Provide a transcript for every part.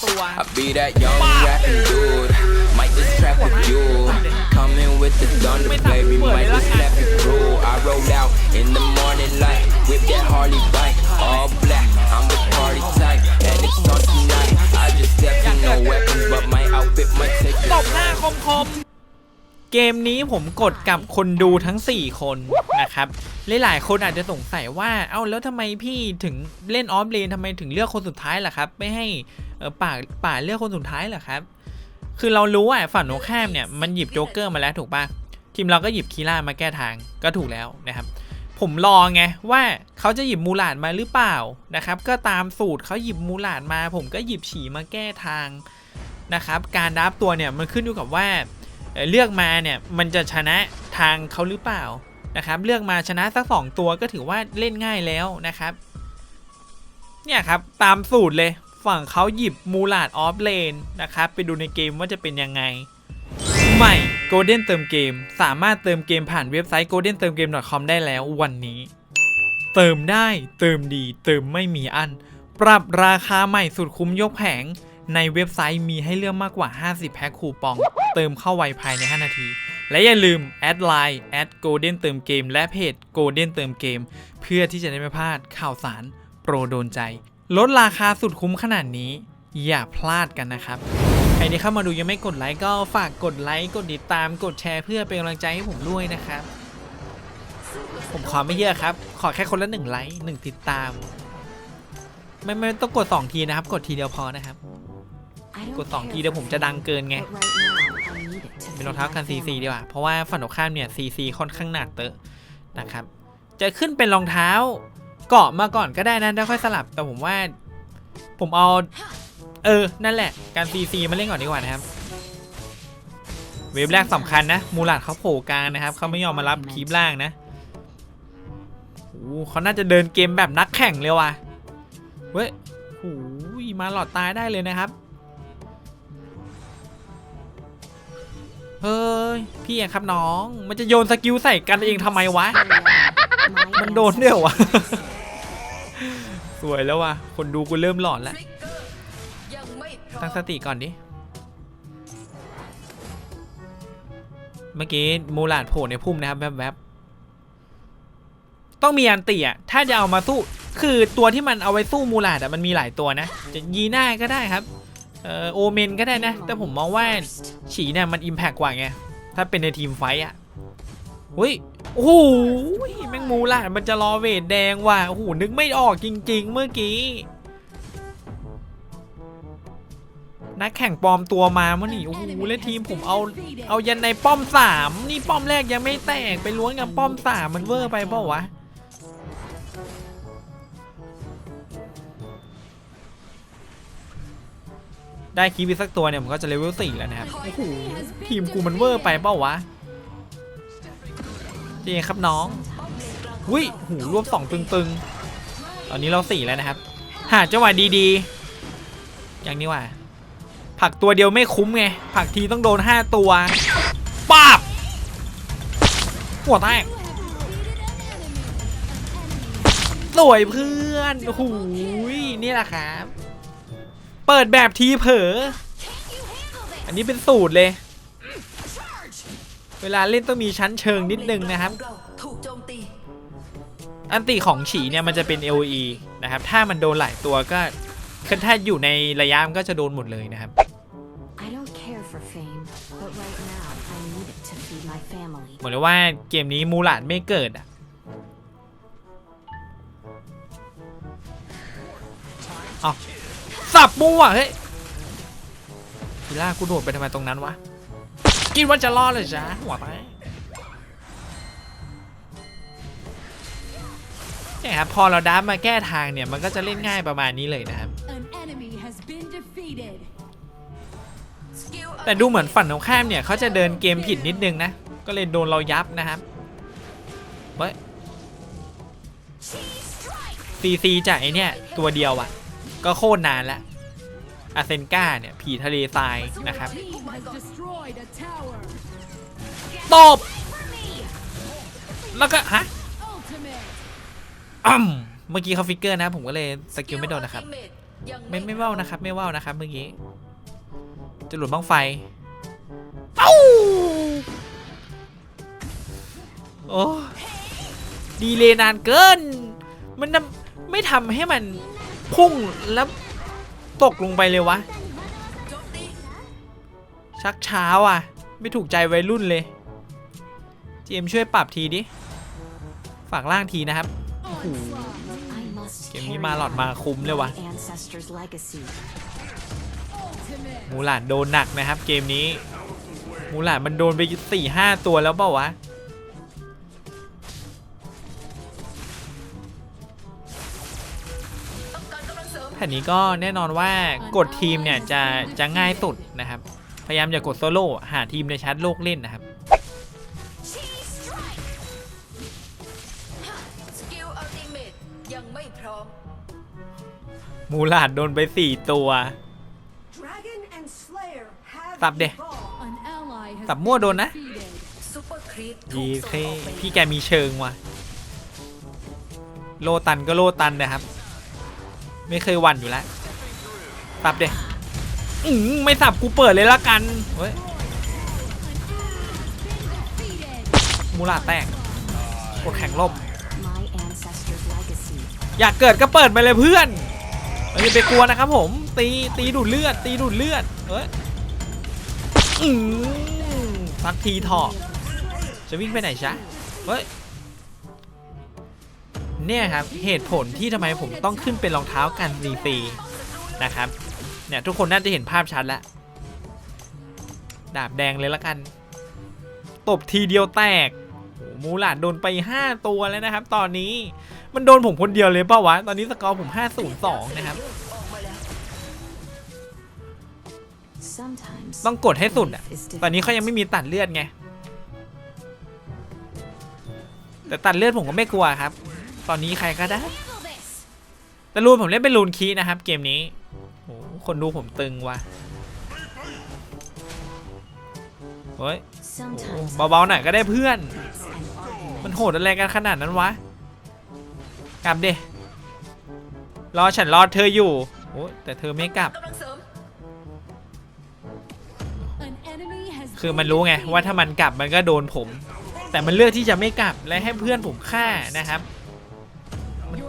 I be that young rapping dude. Might just trap with you. Coming with the thunder, baby. Might just snap it through. I roll out in the morning light. with that Harley bike, all black. I'm the party type, and it's on tonight. I just stepped in no weapons, but my outfit might take it. เกมนี้ผมกดกับคนดูทั้ง 4 คนนะครับหลายๆคนอาจจะสงสัยว่าเอ้าแล้วทำไมพี่ถึงเล่นออฟเลนทำไมถึงเลือกคนสุดท้ายล่ะครับ ไม่ให้ป่าป่าเลือกคนสุดท้ายล่ะครับ คือเรารู้ว่าฝั่งโนข้ามเนี่ยมันหยิบโจ๊กเกอร์มาแล้วถูกปะทีมเราก็หยิบคีร่ามาแก้ทางก็ถูกแล้วนะครับ ผมรอไงว่าเขาจะหยิบมูลาดมาหรือเปล่านะครับ ก็ตามสูตรเขาหยิบมูลาดมา ผมก็หยิบฉีมาแก้ทางนะครับ การดับตัวเนี่ยมันขึ้นอยู่กับว่า เลือกมาเนี่ยมันจะชนะทางเขาหรือเปล่านะครับเลือกมาชนะสักสองตัวก็ถือว่าเล่นง่ายแล้วนะครับ เนี่ยครับตามสูตรเลยฝั่งเขาหยิบมูลาดออฟเลนนะครับไปดูในเกมว่าจะเป็นยังไง ใหม่ Golden เติมเกม สามารถเติมเกมผ่านเว็บไซต์ golden เติมเกม .com ได้แล้ววันนี้ เติมได้เติมดี เติมไม่มีอัน ปรับราคาใหม่สุดคุ้มยกแผง ในเว็บไซต์มีให้เลือกมากกว่า 50 แพ็คคูปอง เติมเข้าไวภายใน 5 นาที และอย่าลืมแอดไลน์แอด golden เติมเกม และเพจ golden เติมเกม เพื่อที่จะได้ไม่พลาดข่าวสารโปรโดนใจ ลดราคาสุดคุ้มขนาดนี้ อย่าพลาดกันนะครับใครที่เข้ามาดูยังไม่กดไลค์ก็ฝากกดไลค์กดติดตามกดแชร์เพื่อเป็นกำลังใจให้ผมด้วยนะครับ ผมขอไม่เยอะครับ ขอแค่คนละหนึ่งไลค์หนึ่งติดตาม ไม่ไม่ต้องกด2ทีนะครับ กดทีเดียวพอนะครับ กด2ทีเดียวผมจะดังเกินไง เป็นรองเท้ากัน CC ดีกว่า เพราะว่าฝั่งตรงข้ามเนี่ย CC ค่อนข้างหนาเตอะนะครับ จะขึ้นเป็นรองเท้าเกาะมาก่อนก็ได้นะแล้วค่อยสลับ แต่ผมว่า ผมเอา เออ นั่นแหละ การ CC มาเล่นก่อนดีกว่านะครับ เวฟแรกสำคัญนะ มูลาดเขาโผล่กลางนะครับ เขาไม่ยอมมารับคีบล่างนะโอ้โหเขาน่าจะเดินเกมแบบนักแข่งเลยว่ะ เว้ยโอ้ยมาหลอดตายได้เลยนะครับ เฮ้ย พี่เองครับน้อง มันจะโยนสกิลใส่กันเองทำไมวะ มันโดนเด้วยเหรอวะ สวยแล้วว่ะคนดูกูเริ่มหลอนแล้ว ตั้งสติก่อนดิ เมื่อกี้มูลาดโผล่ในพุ่มนะครับแวบๆ ต้องมีอันติอะ ถ้าจะเอามาสู้ คือตัวที่มันเอาไว้สู้มูลาดอะมันมีหลายตัวนะ จะยีหน่าก็ได้ครับ เออโอเมนก็ได้นะ แต่ผมมองว่าฉีเนี่ยมันอิมแพกกว่าไง ถ้าเป็นในทีมไฟต์อะอุ้ยโอ้โหแมงมูลาดมันจะรอเวทแดงว่ะโอ้โหนึกไม่ออกจริง ๆ เมื่อกี้นักแข่งปลอมตัวมาเมื่อนี่โอ้โหเล่นทีมผมเอาเอายันในป้อมสามนี่ป้อมแรกยังไม่แตกไปล้วงกับป้อมสามมันเวอร์ไปเปล่าวะ ได้คีบีสักตัวเนี่ยผมก็จะเลเวลสี่แล้วนะครับโอ้โหทีมกูมันเวอร์ไปเปล่าวะจริงครับน้องวิหูรวบสองตึงๆ ตอนนี้เราสี่แล้วนะครับ หาจังหวะดีๆ อย่างนี้ว่ะผลักตัวเดียวไม่คุ้มไงผลักทีต้องโดน5ตัวป้าบหัวแตกสวยเพื่อนโอ้โหยนี่แหละครับ เปิดแบบทีเผลออันนี้เป็นสูตรเลย เวลาเล่นต้องมีชั้นเชิงนิดนึงนะครับถูกโจมตีอันติของฉีเนี่ยมันจะเป็น LE นะครับ ถ้ามันโดนหลายตัวก็คือถ้าอยู่ในระยะมันก็จะโดนหมดเลยนะครับ I don't care for fame, but right now I need it to feed my family. บอกเลยว่าเกมนี้มูหลาดไม่เกิดอะเอา สับมั่วเฮ้ยทีล่ากูโดดไปทำไมตรงนั้นวะคิดว่าจะรอดเลยจ้าหัวไปเนี่ยครับพอเราดับมาแก้ทางเนี่ยมันก็จะเล่นง่ายประมาณนี้เลยนะครับ An enemy has been defeated. แต่ดูเหมือนฝั่งตรงข้ามเนี่ยเขาจะเดินเกมผิดนิดนึงนะ ก็เลยโดนเรายับนะครับเฮ้ยซีซีจากไอเนี่ยตัวเดียวอะ่ะก็โคตรนานแล้ว อาเซนกาเนี่ย ผีทะเลทรายนะครับ Team has destroyed a tower. ตบแล้วก็ ฮะ Ultimate. อ่ำเมื่อกี้เขาฟิกเกอร์นะ ผมก็เลยสกิลไม่โดนนะครับ ไม่ไม่เว้านะครับ ไม่เว้านะครับ เมื่อกี้ จะหลุดบ้างไฟ เอ้า โอ้ดีเลยนานเกิน มันทำไม่ทำให้มันพุ่งแล้ว ตกลงไปเลยวะ ชักช้าว่ะ ไม่ถูกใจวัยรุ่นเลย เจมช่วยปรับทีดิ ฝากล่างทีนะครับ เกมนี้มาหลอดมาคุ้มเลยวะมูหลานโดนหนักนะครับ เกมนี้ มูหลานมันโดนไปสี่ห้าตัวแล้วเปล่าวะ แผ่นนี้ก็แน่นอนว่ากดทีมเนี่ยจะจะง่ายสุดนะครับ พยายามอย่ากดโซโล่หาทีมในชาร์จโลกเล่นนะครับสกิลอัลติเมตยังไม่พร้อมมูหลานโดนไปสี่ตัว Dragon and Slayer have ตับเด An ally has ตับมั่วโดนนะ defeated. ซูเปอร์ครีปถูยีกเคส่งออกไปพี่แกมีเชิงว่ะ โลตันก็โลตันนะครับ ไม่เคยวันอยู่แล้วตับเดอืมไม่สับกูเปิดเลยละกันเฮ้ยมูลาแตกกดแข่งลบอยากเกิดก็เปิดไปเลยเพื่อนไม่าไปกลัวนะครับผม ตีตีดูดเลือด ตีดูดเลือดเฮ้ยอืมสักทีถอจะวิ่งไปไหนจ๊ะเฮ้ย เนี่ยครับเหตุผลที่ทำไมผมต้องขึ้นเป็นรองเท้ากันซีซีนะครับเนี่ยทุกคนน่าจะเห็นภาพชัดแล้วดาบแดงเลยละกัน ตบทีเดียวแตกโอ้โหมูหลานโดนไป 5 ตัวแล้วนะครับ ตอนนี้มันโดนผมคนเดียวเลยเปล่าวะ ตอนนี้สกอร์ผม 502 นะครับ Sometimes ต้องกดให้สุดอะ life is ตอนนี้เขายังไม่มีตัดเลือดไง แต่ตัดเลือดผมก็ไม่กลัวครับ ตอนนี้ใครก็ได้แต่รูนผมเล่นเป็นรูนคีย์นะครับ เกมนี้โอ้โหคนดูผมตึงว่ะเฮ้ย Sometimes เบาๆหน่อยก็ได้เพื่อน an argument มันโหดอะไรกันขนาดนั้นวะกลับเดรอฉันรอเธออยู่โอ้แต่เธอไม่กลับกำลังเสริม An enemy has คือ been มันรู้ไง defeated. ว่าถ้ามันกลับมันก็โดนผม แต่มันเลือกที่จะไม่กลับและให้เพื่อนผมฆ่านะครับมัน Your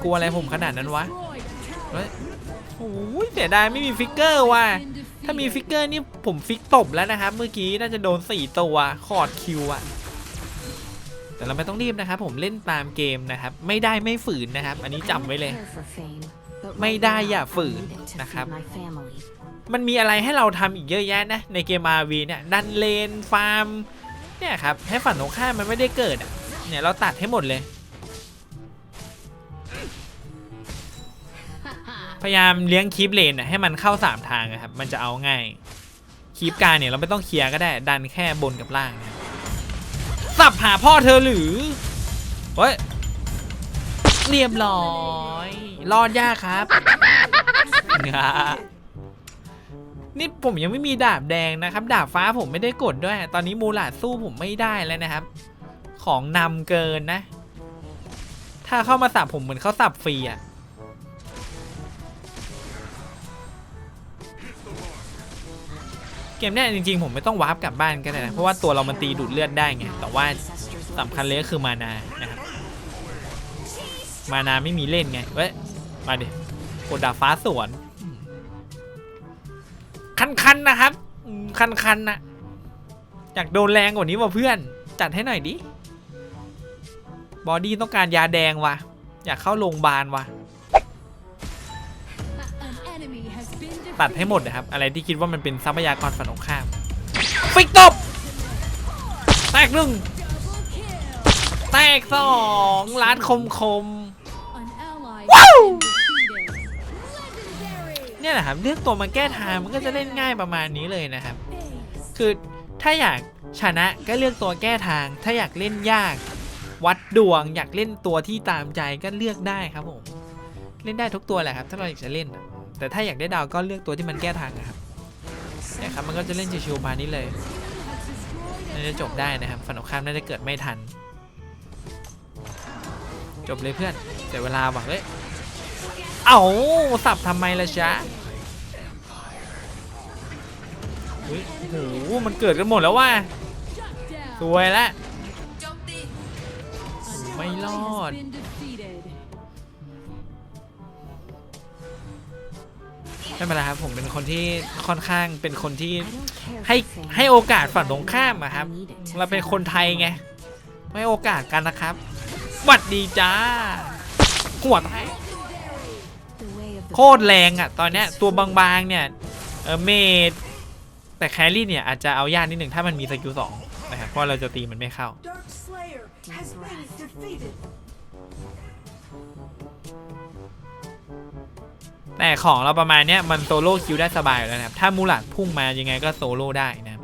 กลัวอะไรผมขนาดนั้นวะโอ้ยเสียดายไม่มีฟิกเกอร์ว่ะ ถ้ามีฟิกเกอร์นี่ผมฟิกตบแล้วนะครับ เมื่อกี้น่าจะโดนสี่ตัวคอร์ดคิวอะแต่เราไม่ต้องรีบนะครับ ผมเล่นตามเกมนะครับ ไม่ได้ไม่ฝืนนะครับ อันนี้จำ don't ไว้เลย ไม่ได้อย่าฝืนนะครับ มันมีอะไรให้เราทำอีกเยอะแยะนะ ในเกม RV เนี่ยดันเลนฟาร์มเนี่ยครับให้ฝั่งตรงข้ามันไม่ได้เกิดอะเนี่ยเราตัดให้หมดเลย พยายามเลี้ยงคีปเลนน่ะให้มันเข้า 3 ทางอะครับ มันจะเอาง่าย คีปการเนี่ยเราไม่ต้องเคลียร์ก็ได้ ดันแค่บนกับล่างสับหาพ่อเธอหรือเฮ้ยเรียบร้อย รอดยากครับ นี่ผมยังไม่มีดาบแดงนะครับ ดาบฟ้าผมไม่ได้กดด้วย ตอนนี้มูลาสู้ผมไม่ได้แล้วนะครับ ของนำเกินนะ ถ้าเข้ามาสับผมเหมือนเขาสับฟรีอะ เกมเนี้ยจริงๆ ผมไม่ต้องวาร์ปกลับบ้านก็ได้นะ เพราะว่าตัวเรามันตีดูดเลือดได้ไง แต่ว่าสำคัญเลยก็คือมานานะครับ มานาไม่มีเล่นไง เว้ย มาดิกดดาฟ้าสวน คันๆนะครับ คันๆนะอยากโดนแรงกว่านี้ว่ะเพื่อน จัดให้หน่อยดิ บอดี้ต้องการยาแดงว่ะ อยากเข้าโรงพยาบาลว่ะ ตัดให้หมด defeated. นะครับ อะไรที่คิดว่ามันเป็นทรัพยากรฝั่งตรงข้าม ฟิกตบ แตกหนึ่ง Double kill. แตกสองล้านคมคม An ally Woo! has been defeated. Legendary. ๆเนี่ยแหละครับเลือกตัวมาแก้ทางมันก็จะเล่นง่ายประมาณนี้เลยนะครับ Base. คือถ้าอยากชนะก็เลือกตัวแก้ทาง ถ้าอยากเล่นยาก วัดดวงอยากเล่นตัวที่ตามใจก็เลือกได้ครับผม เล่นได้ทุกตัวแหละครับ ถ้าเราอยากจะเล่นอะ แต่ถ้าอยากได้ดาวก็เลือกตัวที่มันแก้ทางนะครับนี่ยครับมันก็จะเล่นชิวๆมานี้เลยน่าจะจบได้นะครับฝันของข้ามน่าจะเกิดไม่ทัน จบเลยเพื่อนเสียเวลาว่ะเฮ้ยเอาสับทำไมล่ะจ๊ะเฮ้ยโอ้โหมันเกิดกันหมดแล้วว่ะสวยล้วโจมตี An May ไม่เป็นไรครับผมเป็นคนที่ค่อนข้างเป็นคนที่ให้ให้โอกาสฝั่งตรงข้ามอะครับ เราเป็นคนไทยไง family. ให้โอกาสกันนะครับหวัดดีจ้าหัวไทยโคตรแรงอะตอนเนี้ยตัวบางๆเนี่ยเออเมดแต่แครี่เนี่ยอาจจะเอายากนิดหนึ่งถ้ามันมีสกิลสองนะครับเพราะเราจะตีมันไม่เข้า แต่ของเราประมาณเนี้ยมันโซโล่คิวได้สบายอยู่แล้วนะครับ ถ้ามูหลัดพุ่งมายังไงก็โซโล่ได้นะครับ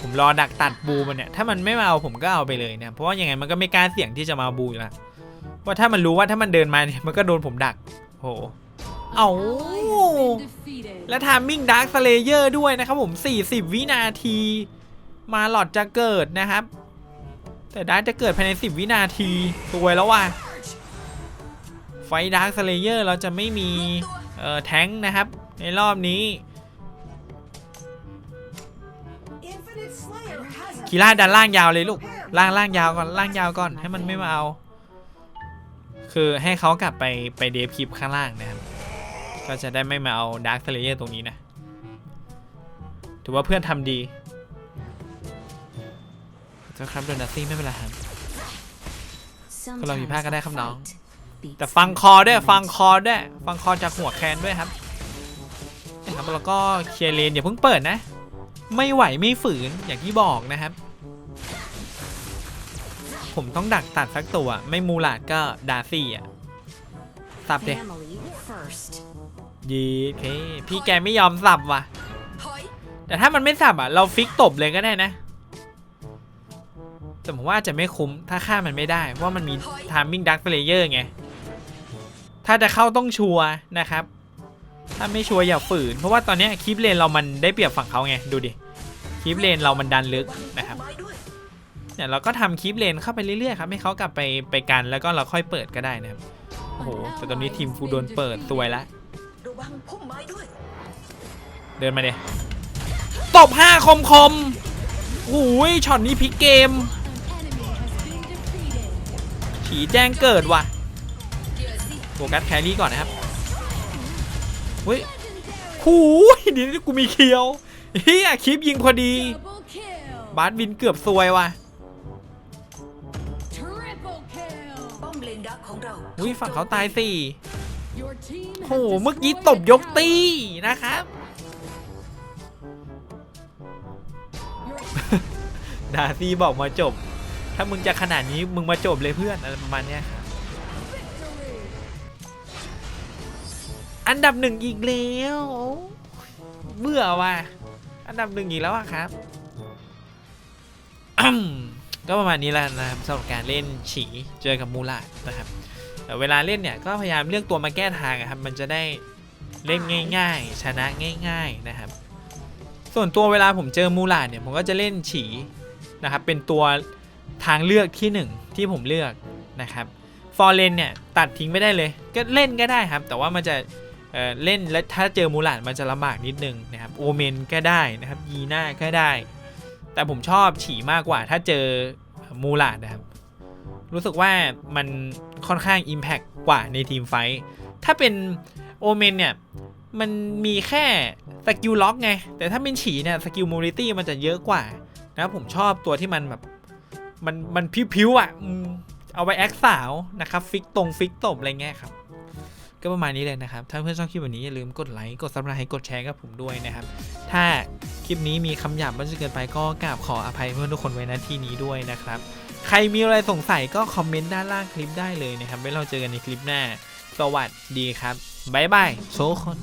ผมรอดักตัดบูมันเนี่ย ถ้ามันไม่มาเอาผมก็เอาไปเลยนะเพราะว่ายังไงมันก็ไม่กล้าเสี่ยงที่จะมาบูอยู่แล้วว่าถ้ามันรู้ว่าถ้ามันเดินมาเนี่ยมันก็โดนผมดักโห An Ow. ally has been defeated. และทามมิ่งดาร์คสเลเยอร์ด้วยนะครับผม 40 วินาที มาหลอดจะเกิดนะครับ แต่ดาร์คจะเกิดภายใน 10 วินาทีสวยแล้วว่ะ ไฟดาร์คสเลเยอร์เราจะไม่มีเอ่อแท้งค์นะครับ ในรอบนี้คีร่าดันล่างยาวเลยลูก ล่างล่างยาวก่อนล่างยาวก่อนให้มันไม่มาเอา คือให้เขากลับไปไปเดฟคลิปข้างล่างนะครับ ก็จะได้ไม่มาเอาดาร์คสเลเยอร์ตรงนี้นะ ถือว่าเพื่อนทำดี เจ้าครับโดนัทซี่ไม่เป็นไรครับคนเราผิดพลาดก็ได้ครับน้อง Sometimes the fight แต่ beats ฟัง the คอด้วย moment. ฟังคอด้วยฟังคอจากหัวแคนด้วยครับนะครับแล้วก็เคลียร์เลนอย่าเพิ่งเปิดนะ ไม่ไหวไม่ฝืนอย่างที่บอกนะครับ ผมต้องดักตัดสักตัว ไม่มูลาดก็ดาร์ซี่อะสับเด็ Family first. ยีเคพี่แกไม่ยอมสับว่ะถอยแต่ถ้ามันไม่สับอะ เราฟิกตบเลยก็ได้นะ แต่ผมว่าจะไม่คุ้มถ้าฆ่ามันไม่ได้ว่ามันมีทามมิ่งดักเพลเยอร์ไง ถ้าจะเข้าต้องชัวนะครับ ถ้าไม่ชัวอย่าฝืน เพราะว่าตอนนี้คลิปเลนเรามันได้เปรียบฝั่งเขาไง ดูดิคลิปเลนเรามันดันลึกนะครับไม้ด้วยเนี่ยเราก็ทำคลิปเลนเข้าไปเรื่อยๆครับให้เขากลับไปไปกันแล้วก็เราค่อยเปิดก็ได้นะครับโอ้โหแต่ตอนนี้ทีมฟูโดนเปิดสวยละเดินมาเดยตบห้าคมคมโอ้ยช็อตนี้พลิกเกม ผีแจ้งเกิดว่ะเดี๋ยวสิโฟกัสแครี่ก่อนนะครับเฮ้ยหูยเดียวนี้กูมีเคียวเฮียคลิปยิงพอดี double kill. บาสวินเกือบซวยว่ะอุ้ยฝั่งเขาตายสี่โหเมื่อกี้ตบยกตีนะครับ ดาซี่บอกมาจบ ถ้ามึงจะขนาดนี้มึงมาจบเลยเพื่อนอะไรประมาณเนี้ยครับอันดับหนึ่งอีกแล้วเบื่อว่ะอันดับหนึ่งอีกแล้วครับ ก็ประมาณนี้แหละนะครับสำหรับการเล่นฉีเจอกับมูลาดนะครับเวลาเล่นเนี่ยก็พยายามเลือกตัวมาแก้ทางอะครับมันจะได้เล่นง่าย ๆ ชนะง่าย ๆนะครับ ส่วนตัวเวลาผมเจอมูลาดเนี่ยผมก็จะเล่นฉีนะครับเป็นตัว ทางเลือกที่หนึ่งที่ผมเลือกนะครับฟอร์เรนเนี่ยตัดทิ้งไม่ได้เลย ก็เล่นก็ได้ครับ แต่ว่ามันจะเเล่นแล้วถ้าเจอมูลานมันจะลำบากนิดนึงนะครับโอเมนก็ได้นะครับยีน่าก็ได้ แต่ผมชอบฉีมากกว่าถ้าเจอมูลานนะครับ รู้สึกว่ามันค่อนข้าง Impact กว่าในทีมไฟท์ถ้าเป็นโอเมนเนี่ยมันมีแค่สกิลล็อกไง แต่ถ้าเป็นฉีเนี่ยสกิลมูลิตี้มันจะเยอะกว่านะครับผมชอบตัวที่มันแบบ มันมันพิ้วๆอะอืมเอาไว้แอคสาวนะครับฟิกตรงฟิกตบอะไรเงี้ยครับก็ประมาณนี้เลยนะครับ ถ้าเพื่อนชอบคลิปแบบนี้อย่าลืมกดไลค์กดซับสไครต์กดแชร์กับผมด้วยนะครับ ถ้าคลิปนี้มีคำหยาบมากจนเกินไปก็กราบขออภัยเพื่อนทุกคนไว้ณที่นี้ด้วยนะครับ ใครมีอะไรสงสัยก็คอมเมนต์ด้านล่างคลิปได้เลยนะครับไว้เราเจอกันในคลิปหน้า สวัสดีครับบ๊ายบายโซคน